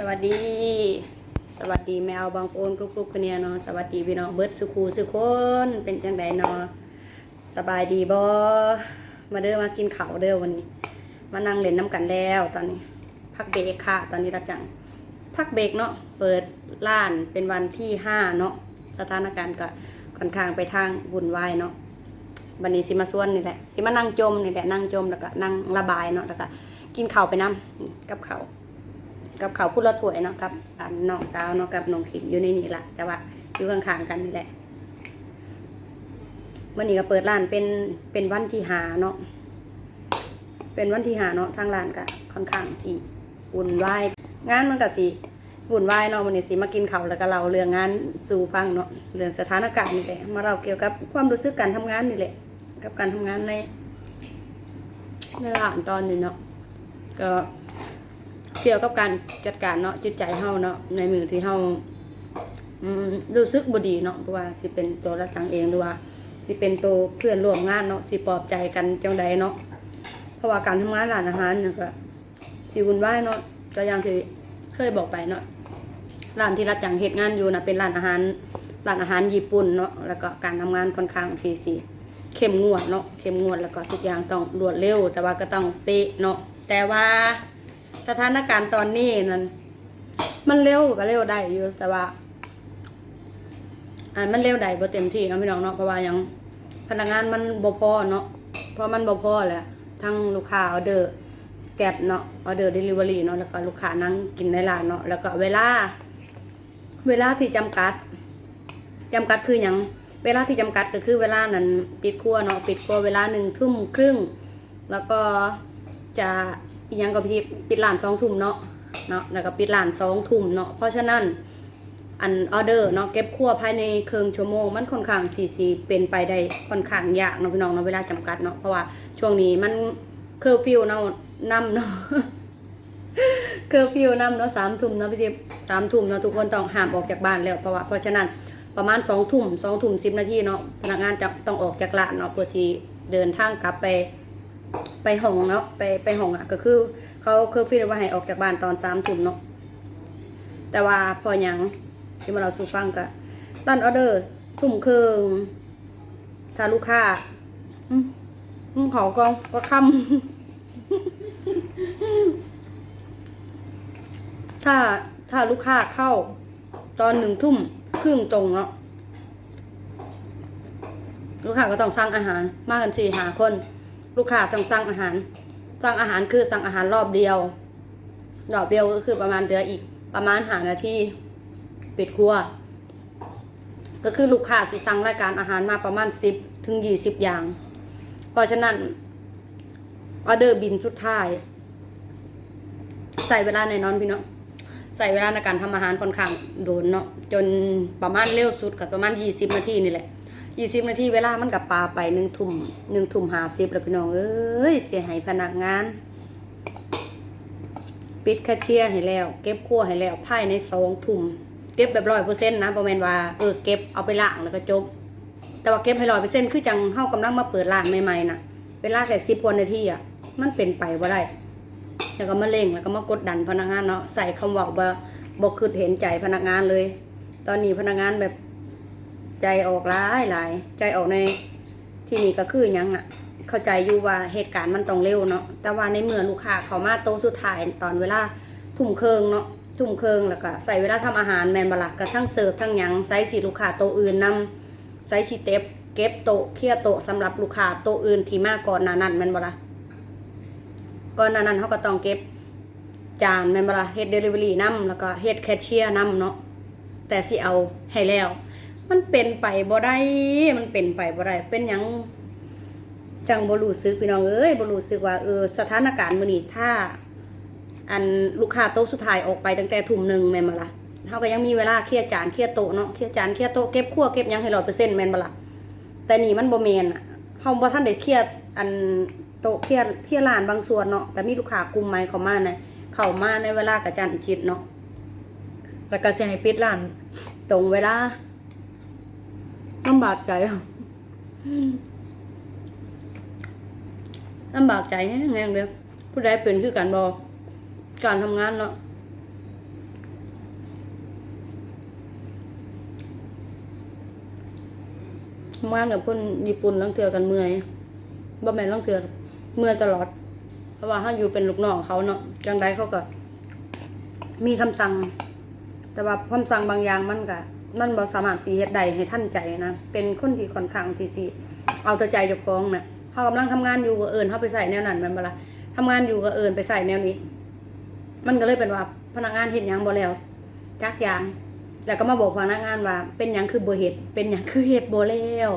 สวัสดี สวัสดีแมวบางโอนกรุกๆคนเนี้ยเนาะสวัสดีพี่น้องเบิร์ดสุขูสุคนเป็นจังไดเนาะสบายดีบอมาเด้อมากินข้าวเด้อวันนี้ มานั่งเล่นน้ำกันแล้วตอนนี้ พักเบรกค่ะ ตอนนี้ละจังพักเบรกเนาะเปิดร้านเป็นวันที่ห้าเนาะสถานการณ์ก็ค่อนข้างไปทางวุ่นวายเนาะวันนี้สิมาส่วนนี่แหละสิมานั่งจมนี่แหละนั่งจมแล้วก็นั่งระบายเนาะแล้วก็กินข้าวไปน้ำกับข้าว กับเขาพูดละถ้วยเนาะกับอันน้องสาวเนาะกับน้องขิมอยู่ในนี่ละแต่ว่าอยู่ข้างๆกันนี่แหละวันนี้ก็เปิดร้านเป็นเป็นวันที่หาเนาะเป็นวันที่หาเนาะทางร้านก็ค่อนข้างสีวุ่นวายงานมันก็สีวุ่นวายเนาะวันนี้สิมากินเขาแล้วก็เราเรื่องงานสู่ฟังเนาะเรื่องสถานการณ์นี่แหละมาเราเกี่ยวกับความรู้สึกการทำงานนี่แหละ กับการทำงานในในร้านตอนนี้เนาะก็ เกี่ยวกับการจัดการเนาะจิตใจเฮาเนาะในมือที่เฮารู้สึกบ่ดีเนาะเพราะว่าสิเป็นตัวรักษาเองหรือว่าสิเป็นตัวเพื่อนร่วมงานเนาะสิปลอบใจกันจังใดเนาะเพราะว่าการทำงานร้านอาหารเนี่ยก็สิวุ่นวายเนาะก็อย่างที่เคยบอกไปเนาะร้านที่รัดจังเฮ็ดงานอยู่นะเป็นร้านอาหารร้านอาหารญี่ปุ่นเนาะแล้วก็การทำงานค่อนข้างทีสิเข้มงวดเนาะเข้มงวดแล้วก็ทุกอย่างต้องรวดเร็ว แต่ว่าก็ต้องเป๊ะเนาะแต่ว่า สถานการณ์ตอนนี้นั้นมันเร็วก็เร็วได้อยู่แต่ว่าอ่ามันเร็วได้บ่เต็มที่เนาะพี่น้องเนาะเพราะว่ายังพนักงานมันบ่พอเนาะเพราะมันบ่พอแหละทั้งลูกค้าออเดอร์แก็บเนาะออเดอร์เดลิเวอรี่เนาะแล้วก็ลูกค้านั่งกินในร้านเนาะแล้วก็เวลา เวลาที่จำกัดจำกัดคืออย่างเวลาที่จำกัดก็คือเวลานั้นปิดครัวเนาะปิดครัวเวลาหนึ่งทุ่มครึ่ง แล้วก็จะ อีกอย่างก็พี่ปิดร้านสองทุ่มเนาะเนาะแล้วก็ปิดร้านสองทุ่มเนาะเพราะฉะนั้นอันออเดอร์เนาะเก็บครัวภายในเครึ่งชั่วโมง มันค่อนข้างที่สิเป็นไปได้ค่อนข้างยากเนาะพี่น้องเนาะเวลาจำกัดเนาะเพราะว่าช่วงนี้มันเคอร์ฟิวเนาะนํเนาะเคอร์ฟิวนำเนาะสามทุ่มเนาะพี่ทิพย์สามทุ่มเนาะทุกคนต้องห้ามออกจากบ้านแล้วเพราะว่าเพราะฉะนั้นประมาณสองทุ่มสองทุ่มสิบนาทีเนาะพนักงานจะต้องออกจากร้านเนาะเพื่อที่เดินทางกลับไป ไปห้องเนาะไปไปห้องอะก็คือเขาเคอร์ฟิวว่าให้ออกจากบ้านตอนสามทุ่มเนาะแต่ว่าพอหยังที่มาเราสู่ฟังก็ร้านออเดอร์ทุ่มครึ่งถ้าลูกค้าอืมอืมขอกองก็คำถ้าถ้าลูกค้าเข้า ตอนหนึ่งทุ่มครึ่งตรงเนาะลูกค้าก็ต้องสั่งอาหารมากกันสี่หาคน ลูกค้าต้องสั่งอาหาร สั่งอาหารคือสั่งอาหารรอบเดียว รอบเดียวก็คือประมาณเดืออีกประมาณหานาทีปิดครัว ก็คือลูกค้าสิสั่งรายการอาหารมาประมาณสิบถึงยี่สิบอย่าง เพราะฉะนั้นออเดอร์บินสุดท้าย ใส่เวลาในนอนพี่เนาะใส่เวลาในการทำอาหารค่อนข้างโดนเนาะจนประมาณเร็วสุดกับประมาณยี่สิบนาทีนี่แหละ ยี่สิบนาทีเวลามันกับปลาไปหนึ่งทุ่มหนึ่งทุ่มหาสิบแล้วพี่น้องเอ้ยเสียหายพนักงาน ปิดคชเชียให้แล้ว เก็บครัวให้แล้วภายในสองทุ่มเก็บแบบร้อยเปอร์เซ็นต์นะประมาณว่าเออเก็บเอาไปล้างแล้วก็จบ แต่ว่าเก็บให้ร้อยเปอร์เซ็นต์คือจังเฮากำลังมาเปิดร้านใหม่ๆน่ะเวลาแค่สิบวนาทีอะมันเป็นไปว่าได้แล้วก็มาเร่งแล้วก็มากดดันพนักงานเนาะใส่คำเว่าบ่บ่คือเห็นใจพนักงานเลย ตอนนี้พนักงานแบบ ใจออกหลายหลาย ใจออกในที่นี่ก็คือยังอะ เข้าใจอยู่ว่าเหตุการณ์มันต้องเร็วเนาะแต่ว่าในเมื่อลูกค้าเขามาโตสุดท้ายตอนเวลาทุ่มเคิงเนาะทุ่มเคิงแล้วก็ใส่เวลาทำอาหารแมนบลักกระทั่งเสิร์ฟทั้งยังไซส์สีลูกค้าโตอื่นนำไซส์สีเต็บเก็บโตเคลียโต๊ะสำหรับลูกค้าโตอื่นที่มาก่อนนานั้นแมนบลักก่อนนานั้นเขาก็ต้องเก็บจานแมนบล่ะเฮ็ดเดลิเวอรี่นํแล้วก็เฮ็ดแคชเชียร์นํเนาะแต่สิเอาให้แล้ว มันเป็นไปบ่ได้ มันเป็นไปบ่ได้ เป็นหยังจังบ่รู้สึกพี่น้องเอ้ยบ่รู้สึกว่าเออสถานการณ์มื้อนี้ถ้า อันลูกค้าโต๊ะสุดท้ายออกไปตั้งแต่ทุ่มหนึ่งแม่นบ่ล่ะเฮาก็ยังมีเวลาเคลียร์จานเคลียร์โต๊ะเนาะเคลียร์จานเคลียร์โต๊ะเก็บครัวเก็บหยังให้100%แม่นบ่ล่ะแต่นี่มันบ่แม่นอะเฮาบ่ทันได้เคลียร์อันโต๊ะเคลียร์เคลียร์ร้านบางส่วนเนาะแต่มีลูกค้ากลุ่มใหม่เข้ามาในเข้ามาในเวลากระจันจิตเนาะแล้วก็จะให้ปิดร้านตรงเวลา ลำบากใจลำบากใจแห้งๆเลยผู้ใดเป็นคือการบอกการทำงานเนาะทำงานกับคนญี่ปุ่นลังเถือกันเมื่อยบ่แม่นลังเถื่อเมื่อยตลอด เพราะว่าห้าอยู่เป็นลูกน้องเขาเนาะจังไดเขาก็มีคำสั่ง แต่ว่าคำสั่งบางอย่างมันก็ มันบ่สามารถสิเฮ็ดได้ให้ท่านใจนะ เป็นคนที่ค่อนข้างที่สิเอาแต่ใจเจ้าของนะเฮากำลังทำงานอยู่ก็เอิ้นเฮาไปใส่แนวนั้นแม่นบ่ล่ะทำงานอยู่ก็เอิ้นไปใส่แนวนี้ มันก็เลยเป็นว่าพนักงานเฮ็ดหยังบ่แล้วจักอย่าง แล้วก็มาบอกพนักงานว่า เป็นหยังคือบ่เฮ็ดเป็นหยังคือเฮ็ดบ่แล้ว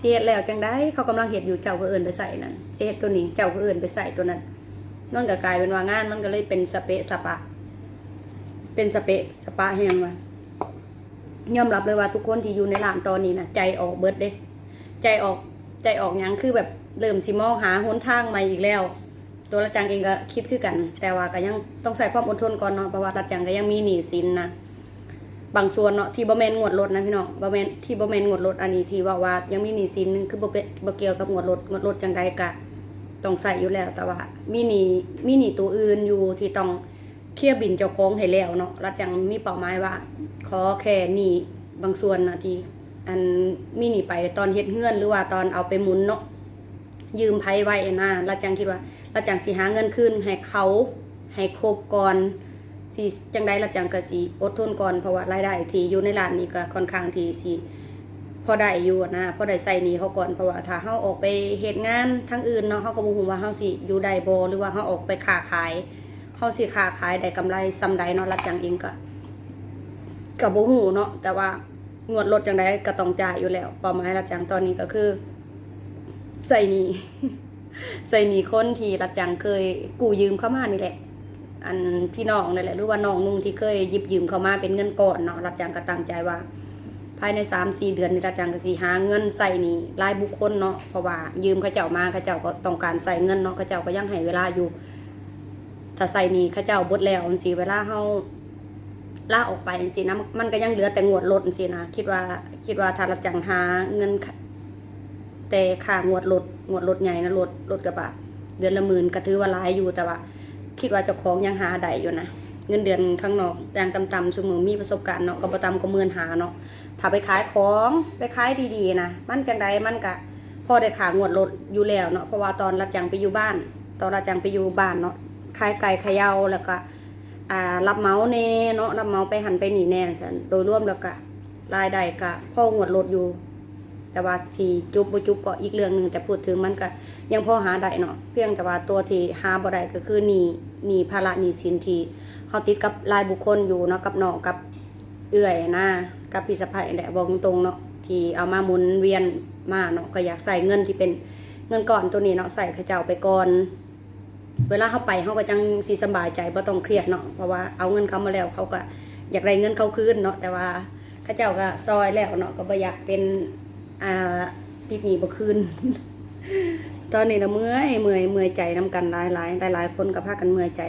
เฮ็ดแล้วจังได๋เขากำลังเฮ็ดอยู่เจ้าก็เอิ้นไปใส่นั่นเฮ็ดตัวนี้เจ้าก็เอิ้นไปใส่ตัวนั้นนั่นก็กลายเป็นว่างานมันก็เลยเป็นสเปะสปะ เป็นสเปะสปะแฮงว่า ยอมรับเลยว่าทุกคนที่อยู่ในร้านตอนนี้นะใจออกเบิดเด้ ใจออกใจออกยังคือแบบเริ่มสิมองหาหนทางใหม่อีกแล้ว ตัวละจังเองก็คิดคือกัน แต่ว่าก็ยังต้องใส่ความอดทนก่อนเนาะเพราะว่าละจังก็ยังมีหนี้สินนะบางส่วนเนาะที่บ่แมนงวดรถนะพี่น้องบ่แมนที่บ่แมนงวดรถอันนี้ที่ว่าว่ายังมีหนี้สินนึงคือบ่เป็นบ่เกี่ยวกับงวดรถงวดรถจังใดก็ต้องใส่อยู่แล้วแต่ว่ามีหนี้มีหนี้ตัวอื่นอยู่ที่ต้อง เคลียร์บินเจ้าของให้แล้วเนาะละจังมีเป้าหมายว่า ขอแค่หนี้บางส่วนนะที่อันมีหนีไปตอนเฮ็ดเฮือนหรือว่าตอนเอาไปหมุนเนาะยืมไผไว้นะเราจังคิดว่าเราจังสิหาเงินคืนให้เขาให้ครบก่อนสิจังใดเราจังก็สิอดทนก่อนเพราะว่ารายได้ที่อยู่ในร้านนี้ก็ค่อนข้างที่สิพอได้อยู่นะพอได้ใส่หนี้เขาก่อนเพราะว่าถ้าเฮาออกไปเฮ็ดงานทางอื่นเนาะเฮาก็บ่ฮู้ว่าเฮาสิอยู่ได้บ่หรือว่าเฮาออกไปค้าขาย เฮาสิค้าขายได้กำไรซำใดเนาะเราจังเองก็ก็บ่ฮู้เนาะแต่ว่างวดรถจังไดก็ต้องจ่ายอยู่แล้วเป้าหมายหลักจังตอนนี้ก็คือใส่นี้ใส่นี้คนที่รักจังเคยกู้ยืมเข้ามานี่แหละ อันพี่น้องนี่แหละหรือว่าน้องนุ่งที่เคยยิบยืมเข้ามาเป็นเงินก่อนเนาะรักจังก็ตั้งใจว่า ภายในสามสี่เดือนนี่รักจังก็สิหาเงินใส่นี้รายบุคคลเนาะเพราะว่ายืมเขาเจ้ามาเขาเจ้าก็ต้องการใส่เงินเนาะเขาเจ้าก็ยังให้เวลาอยู่ ถ้าใส่นี้เขาเจ้าบดแล้วมันสิเวลาเฮาล่าออกไปอันสินะมันก็ยังเหลือแต่งวดรถสินะคิดว่าคิดว่าถ้าเราจังหาเงิน แต่ค่างวดรถงวดรถใหญ่นะรถรถกระบะเดือนละหมื่นก็ถือว่าหลายอยู่แต่ว่า คิดว่าเจ้าของยังหาได้อยู่นะเงินเดือนข้างนอกอย่างต่ำๆสมือมีประสบการณ์เนาะก็บ่ต่ำก็หมื่นหาเนาะถ้าไปขายของไปขายดีๆนะมันจังใดมันก็พอได้ขางวดรถอยู่แล้วเนาะเพราะว่าตอนรับจังไปอยู่บ้าน ตอนรับจังไปอยู่บ้านเนาะ ขายไก่เขยาแล้วก็อ่ารับเมาเน่เนาะรับเมาส์ไปหันไปหนีแน่สันโดยรวมแล้วก็รายได้ก็พ่อหวดลดอยู่ แต่ว่าที่จุบบ่จุบก็อีกเรื่องหนึ่งแต่พูดถึงมันก็ยังพอหาได้เนาะเพียงแต่ว่าตัวที่หาบ่ได้ก็คือหนีหนีภาระหนีสินทีเฮาติดกับรายบุคคลอยู่เนาะกับน้องกับเอื้อยนะกับพี่สะใภ้แหละบอกตรงๆเนาะที่เอามาหมุนเวียนมาเนาะก็อยากใส่เงินที่เป็นเงินก่อนตัวนี้เนาะใส่ขเจ้าไปก่อน เวลาเขาไปเขาก็จังสีสบายใจบ่ต้องเครียดเนาะเพราะว่าเอาเงินเขามาแล้วเขาก็อยากได้เงินเขาคืนเนาะแต่ว่าข้าเจ้าก็ซอยแล้วเนาะก็บ่อยากเป็นอ่าติดหนีบ่คืนตอนนี้นะเมื่อยเมื่อยเมื่อยใจนํกันหลายหลายหลายหลายคนก็พากันเมื่อยใจ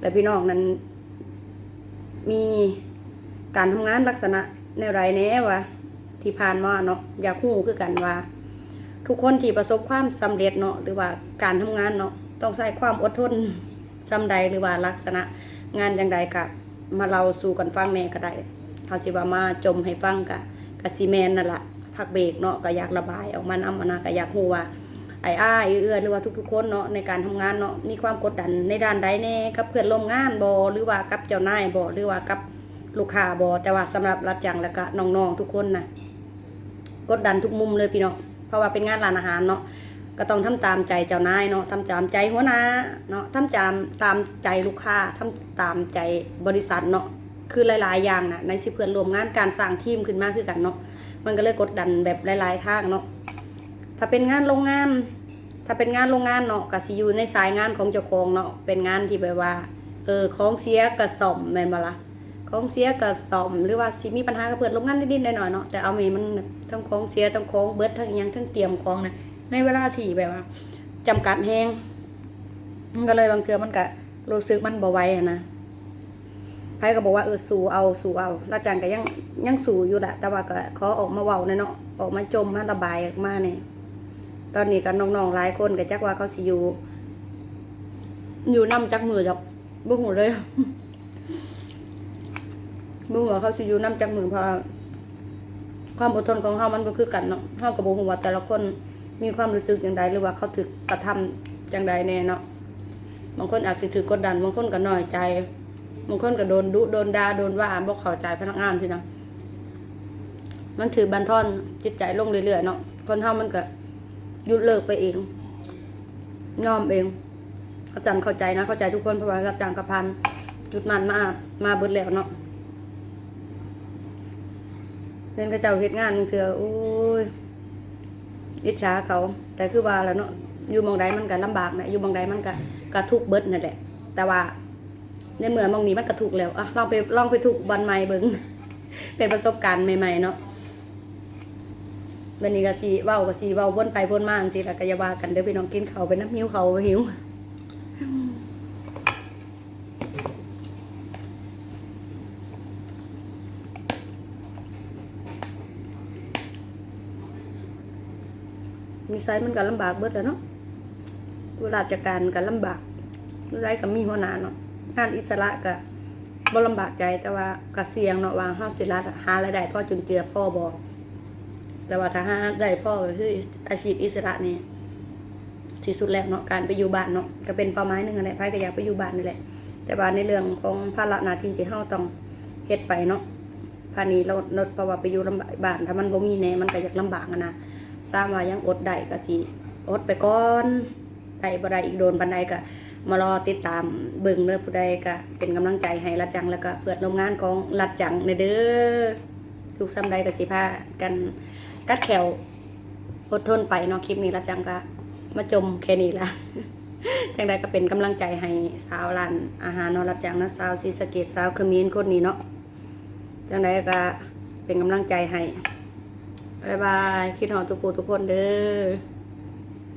แล้วพี่น้องนั้น มีการทำงานลักษณะแนวไรแน่วะที่ผ่านมาเนาะอยากฮู้คือกันว่า ทุกคนที่ประสบความสำเร็จเนาะหรือว่าการทำงานเนาะ ต้องใช้ความอดทนซำใดหรือว่าลักษณะงานอย่างใดก็มาเราสู่กันฟังแหน่ก็ได้เขาสิว่ามาจมให้ฟังกะกะซีแมนนั่นแหละพักเบรกเนาะก็อยากระบายออกมาน้ำมานาก็อยากฮู้ว่าไอ้อ้าเอื้อหรือว่าทุกๆคนเนาะในการทำงานเนาะมีความกดดันในด้านใดแน่กับเพื่อนร่วมงานบ่หรือว่ากับเจ้านายบ่หรือว่ากับลูกค้าบ่แต่ว่าสำหรับรัฐจังแล้วก็น้องๆทุกคนนะกดดันทุกมุมเลยพี่น้องเพราะว่าเป็นงานร้านอาหารเนาะ ก็ต้องทำตามใจเจ้านายเนาะทำตามใจหัวหน้าเนาะทำตามตามใจลูกค้าทำตามใจบริษัทเนาะคือหลาย ๆ อย่างนะในสิเพื่อนรวมงานการสร้างทีมขึ้นมาคือกันเนาะมันก็เลยกดดันแบบหลาย ๆ ทางเนาะถ้าเป็นงานโรงงาน ถ้าเป็นงานโรงงานเนาะก็สิอยู่ในสายงานของเจ้าของเนาะเป็นงานที่แบบว่าเออของเสียกระสอมแม่นบ่ละของเสียกระสอมหรือว่าสิมีปัญหากับเพื่อนโรงงานนิดๆหน่อยๆเนาะแต่เอาเมีมันทั้งของเสียทั้งของเบิดทั้งยังทั้งเตรียมของนะ ในเวลาที่แบบว่าจำกัดแฮงมันก็เลยบางเทือมันก็รู้สึกมันบ่ไหวอะนะไผก็บอกว่าเออสู้เอาสู้เอาแล้วจังก็ยังยังสู้อยู่แหละแต่ว่าก็ขอออกมาเว้าหน่อยเนาะออกมาจมมาระบายออกมาเนี่ยตอนนี้ก็น้องๆหลายคนก็จักว่าเขาสิอยู่อยู่นำจักมือจักบ่ฮู้เลยบ่ฮู้ว่าเขาสิอยู่นำจักมือเพราะความอดทนของเฮามันบ่คือกันเนาะเฮาก็บ่ฮู้ว่าแต่ละคน มีความรู้สึกอย่างใดหรือว่าเขาถึกกระทำอย่างใดแน่เนาะบางคนอาจสิถูกกดดันบางคนก็น้อยใจบางคนก็โดนดุโดนด่าโดนว่าบ่เข้าใจพนักงานที่นะมันถือบันทอนจิตใจลงเรื่อยๆเนาะคนเฮามันก็ยุดเลิกไปเองยอมเองอาจารย์เข้าใจนะเข้าใจทุกคนเพราะว่าอาจารย์กระพันจุดมันมามาเบิดแล้วเนาะเงินกระเจ้าเฮ็ดงานเถื่อโอ้ย อิจฉาเขา แต่คือว่าแล้วเนาะอยู่มองใดมันก็ลำบากนะอยู่มองใดมันก็กระทุกเบิดนั่นแหละ แต่ว่าในเมื่อมองนี้มันกระทุกแล้วอะลองไปลองไปทุกข์วันใหม่เบิ้งเป็นประสบการณ์ใหม่ๆเนาะวันนี้ก็สีเว้าก็สีเว้าวนไปวนมาจังซี่แล้วก็อย่าว่ากันเด้อพี่น้องกินเขาไปน้ำหิวเขาหิว มีไซมันก็ลำบากเบิดแล้วเนาะผู้ราชการก็ลำบากผู้ไรก็มีหัวหน้าเนาะงานอิสระก็บ่ลำบากใจแต่ว่าก็เสี่ยงเนาะว่าเฮาสิรัดหารายได้พ่อจุนเจือพ่อบ่แต่ว่าถ้าหาได้พ่อก็คืออาชีพอิสระนี่ที่สุดแล้วเนาะการไปอยู่บ้านเนาะก็เป็นเป้าหมายหนึงนั่นแหละไผก็อยากไปอยู่บ้านนี่แหละ แต่ว่าในเรื่องของภาระหน้าที่ที่เฮาต้องเฮ็ดไปเนาะภานี้เราลดเพราะว่าไปอยู่ลำบากบ้านถ้ามันบ่มีแหน่มันก็อยากลำบากอะนะ ทราบว่ายังอดได้ก็สิอดไปก่อนได้บ่ได้อีกโดนปันใดก็มารอติดตามเบิ่งเด้อผู้ใดก็เป็นกำลังใจให้รัดจังแล้วก็เพื่อนร่วมงานของรัดจังในเด้อทุกซ้ำใดก็สิพากันกัดแขวอดทนไปเนาะคลิปนี้รัดจังก็มาจมแค่นี้ละจังใดก็เป็นกำลังใจให้สาวร้านอาหารเนาะรัดจังนะสาวศรีสเกษสาวเขมรคนนี้เนาะจังใดก็เป็นกำลังใจให้ บายบาย คิดหอทุกผู้ทุกคนเด้อ